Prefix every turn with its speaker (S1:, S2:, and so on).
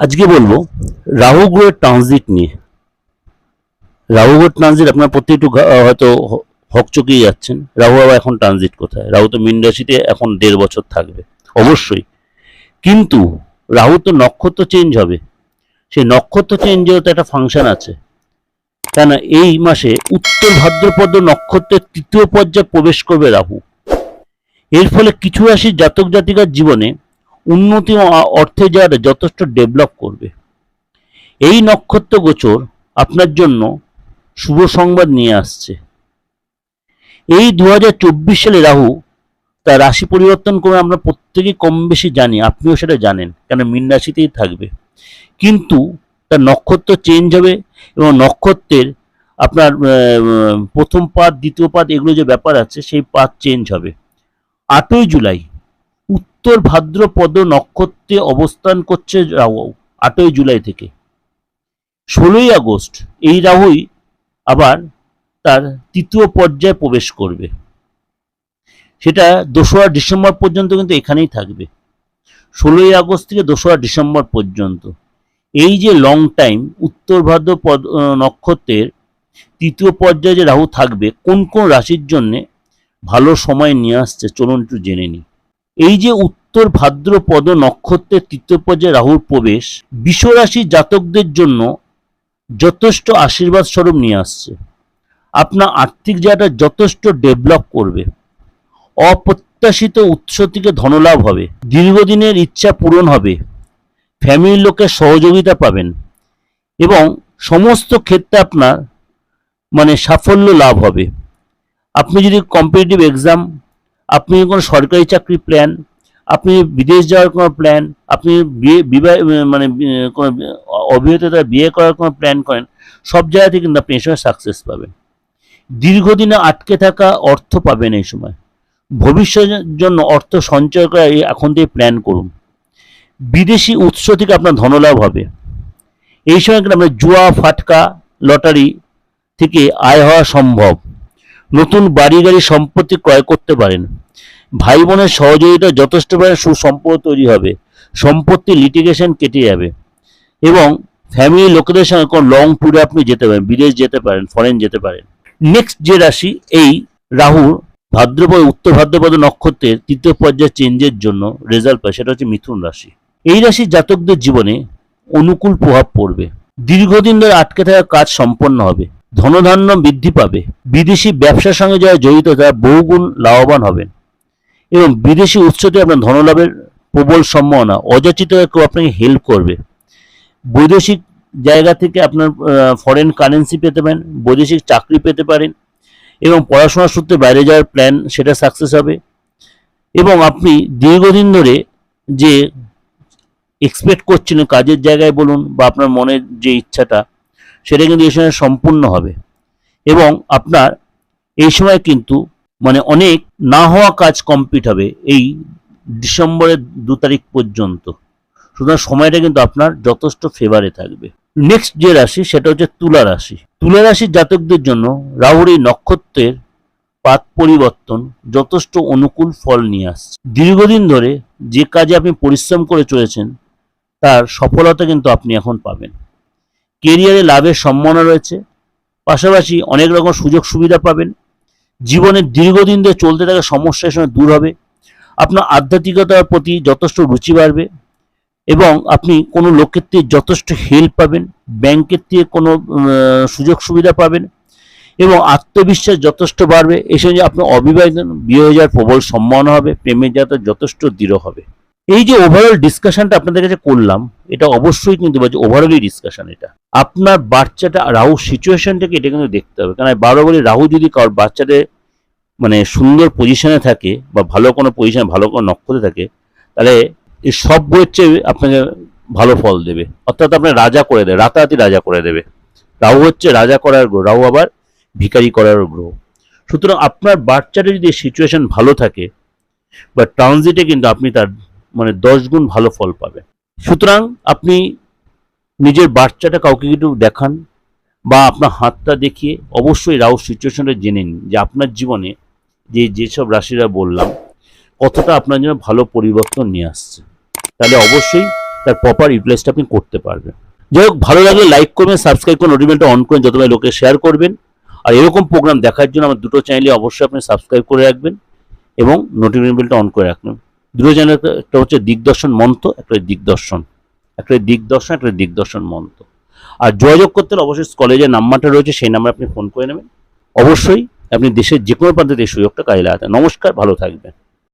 S1: আজকে বলব, রাহু গ্রহের ট্রানজিট নিয়ে। রাহু গ্রহের ট্রানজিট আপনার প্রত্যেক একটু হয়তো হকচকিয়ে যাচ্ছেন। রাহু আবার এখন ট্রানজিট কোথায়? রাহু তো মীন রাশিতে এখন দেড় বছর থাকবে, অবশ্যই। কিন্তু রাহু তো নক্ষত্র চেঞ্জ হবে। সেই নক্ষত্র চেঞ্জেরও তো একটা ফাংশন আছে। কেন এই মাসে উত্তর ভাদ্রপদ নক্ষত্রের তৃতীয় পর্যায়ে প্রবেশ করবে রাহু। এর ফলে কিছু রাশির জাতক জাতিকার জীবনে উন্নতি অর্থে যাওয়াটা যথেষ্ট ডেভেলপ করবে। এই নক্ষত্র গোচর আপনার জন্য শুভ সংবাদ নিয়ে আসছে। এই দু হাজার চব্বিশ সালে রাহু তার রাশি পরিবর্তন করে আমরা প্রত্যেকেই কম বেশি জানি, আপনিও সেটা জানেন কেন মীন রাশিতেই থাকবে। কিন্তু তার নক্ষত্র চেঞ্জ হবে এবং নক্ষত্রের আপনার প্রথম পাদ দ্বিতীয় পাদ এগুলো যে ব্যাপার আছে, সেই পাদ চেঞ্জ হবে। আটই জুলাই উত্তর ভাদ্রপদ নক্ষত্রে অবস্থান করছে রাহু আটই জুলাই থেকে। ষোলোই আগস্ট এই রাহুই আবার তার তৃতীয় পর্যায়ে প্রবেশ করবে। সেটা দোসরা ডিসেম্বর পর্যন্ত কিন্তু এখানেই থাকবে। ষোলোই আগস্ট থেকে দোসরা ডিসেম্বর পর্যন্ত। এই যে লং টাইম উত্তর ভাদ্রপদ আহ, নক্ষত্রের তৃতীয় পর্যায়ে যে রাহু থাকবে কোন কোন রাশির জন্যে ভালো সময় নিয়ে আসছে চলুন একটু জেনে নিই। এই যে উত্তর ভাদ্রপদ নক্ষত্রের তৃতীয় পর্যায়ে রাহুর প্রবেশ, বিশ্বরাশি জাতকদের জন্য যথেষ্ট আশীর্বাদ স্বরূপ নিয়ে আসছে। আপনার আর্থিক জায়গাটা যথেষ্ট ডেভেলপ করবে। অপ্রত্যাশিত উৎস থেকে ধনলাভ হবে। দীর্ঘদিনের ইচ্ছা পূরণ হবে। ফ্যামিলির লোকের সহযোগিতা পাবেন এবং সমস্ত ক্ষেত্রে আপনার মানে সাফল্য লাভ হবে। আপনি যদি কম্পিটিটিভ এক্সাম আপনি কোনো সরকারি চাকরি প্ল্যান আপনি বিদেশ যাওয়ার কোনো প্ল্যান আপনি বিয়ে, বিবাহ মানে কোনো অভিনেতা বিয়ে করার কোনো প্ল্যান করেন, সব জায়গাতে কিন্তু আপনি এই সময় সাকসেস পাবেন। দীর্ঘদিনে আটকে থাকা অর্থ পাবেন এই সময়। ভবিষ্যতের জন্য অর্থ সঞ্চয় করা এখন থেকে প্ল্যান করুন। বিদেশি উৎস থেকে আপনার ধনলাভ হবে। এই সময় কিন্তু আপনার জুয়া, ফাটকা, লটারি থেকে আয় হওয়া সম্ভব। নতুন বাড়ি গাড়ি সম্পত্তি ক্রয় করতে পারেন। ভাই বোনের সহযোগিতা যথেষ্ট পরিমাণে সুসম্পর্ক তৈরি হবে। সম্পত্তি লিটিগেশন কেটে যাবে। এবং ফ্যামিলি লোকেদের সঙ্গে কোনো লং ট্যুরে আপনি যেতে পারেন, বিদেশ যেতে পারেন ফরেন যেতে পারেন। নেক্সট যে রাশি, এই রাহুর ভাদ্রপদ, উত্তর ভাদ্রপদ নক্ষত্রের তৃতীয় পর্যায়ে চেঞ্জের জন্য রেজাল্ট পায়, সেটা হচ্ছে মিথুন রাশি। এই রাশির জাতকদের জীবনে অনুকূল প্রভাব পড়বে। দীর্ঘদিন ধরে আটকে থাকা কাজ সম্পন্ন হবে। ধনধান্য বৃদ্ধি পাবে। বিদেশি ব্যবসার সঙ্গে যারা জড়িত, তারা বহুগুণ লাভবান হবেন। এবং বিদেশি উৎস থেকে আপনার ধনলাভের প্রবল সম্ভাবনা। অযাচিত কেউ আপনাকে হেল্প করবে। বৈদেশিক জায়গা থেকে আপনার ফরেন কারেন্সি পেতে পারেন, বৈদেশিক চাকরি পেতে পারেন এবং পড়াশোনার সূত্রে বাইরে যাওয়ার প্ল্যান সেটা সাকসেস হবে। এবং আপনি দীর্ঘদিন ধরে যে এক্সপেক্ট করছিলেন কাজের জায়গায় বলুন বা আপনার মনের যে ইচ্ছাটা সেটা কিন্তু এই সময় সম্পূর্ণ হবে। এবং আপনার এই সময় কিন্তু মানে অনেক না হওয়া কাজ কমপ্লিট হবে এই ডিসেম্বরের দু তারিখ পর্যন্ত। সুতরাং সময়টা কিন্তু আপনার যথেষ্ট ফেভারে থাকবে। নেক্সট যে রাশি সেটা হচ্ছে তুলা রাশি। তুলা রাশির জাতকদের জন্য রাহুর এই নক্ষত্রের পাত পরিবর্তন যথেষ্ট অনুকূল ফল নিয়ে আসছে। দীর্ঘদিন ধরে যে কাজে আপনি পরিশ্রম করে চলেছেন, তার সফলতা কিন্তু আপনি এখন পাবেন। কেরিয়ারে লাভের সম্ভাবনা রয়েছে। পাশাপাশি অনেক রকম সুযোগ সুবিধা পাবেন। জীবনের দীর্ঘদিন ধরে চলতে থাকা সমস্যা এর সময় দূর হবে। আপনার আধ্যাত্মিকতার প্রতি যথেষ্ট রুচি বাড়বে এবং আপনি কোনো লোকের থেকে যথেষ্ট হেল্প পাবেন। ব্যাংকের থেকে কোনো সুযোগ সুবিধা পাবেন এবং আত্মবিশ্বাস যথেষ্ট বাড়বে। এই সঙ্গে আপনার অবিবাহিত বিয়ে হয়ে যাওয়ার প্রবল সম্ভাবনা হবে। প্রেমের যাত্রা যথেষ্ট দৃঢ় হবে। এই যে ওভারঅল ডিসকাশনটা আপনাদের কাছে করলাম, এটা অবশ্যই কিন্তু ওভারঅলই ডিসকাশন এটা। আপনার বাচ্চাটা রাহু সিচুয়েশনটাকে এটা কিন্তু দেখতে হবে। কারণ বারবার বলি, রাহু যদি কারোর বাচ্চাদের মানে সুন্দর পজিশনে থাকে বা ভালো কোনো পজিশনে ভালো কোনো নক্ষত্রে থাকে, তাহলে এই সব বইয়ের চেয়ে আপনাকে ভালো ফল দেবে। অর্থাৎ আপনার রাজা করে দেবে, রাতারাতি রাজা করে দেবে। রাহু হচ্ছে রাজা করার গ্রহ, রাহু আবার ভিখারি করার গ্রহ। সুতরাং আপনার বাচ্চাটা যদি সিচুয়েশন ভালো থাকে, বা ট্রানজিটে কিন্তু আপনি তার মানে দশ গুণ ভালো ফল পাবে। সুতরাং আপনি নিজের বাচ্চাটা কাউকে একটু দেখান বা আপনার হাতটা দেখিয়ে অবশ্যই রাহু সিচুয়েশনটা জেনে নিন যে আপনার জীবনে যে যেসব রাশিরা বললাম, কতটা আপনার জন্য ভালো পরিবর্তন নিয়ে আসছে। তাহলে অবশ্যই তার প্রপার ইউটিলাইজটা আপনি করতে পারবেন। যাই হোক, ভালো লাগলে লাইক করবেন সাবস্ক্রাইব করে নোটিফিকেশনটা অন করেন যত লোকে শেয়ার করবেন। আর এরকম প্রোগ্রাম দেখার জন্য আমার দুটো চ্যানেলে অবশ্যই আপনি সাবস্ক্রাইব করে রাখবেন এবং নোটিফিকেশন বেলটা অন করে রাখবেন। দুটো একটা হচ্ছে দিগদর্শন মন্ত্র, একটা দিগদর্শন। একটা দিগদর্শন একটা দিগদর্শন মন্ত্র। আর যোগাযোগ করতে হলে অবশ্যই কলেজের নাম্বারটা রয়েছে, সেই নাম্বারে আপনি ফোন করে নেবেন। অবশ্যই আপনি দেশের যে কোনো প্রান্তে এই সুযোগটা কাজে লাগাতেন নমস্কার, ভালো থাকবেন।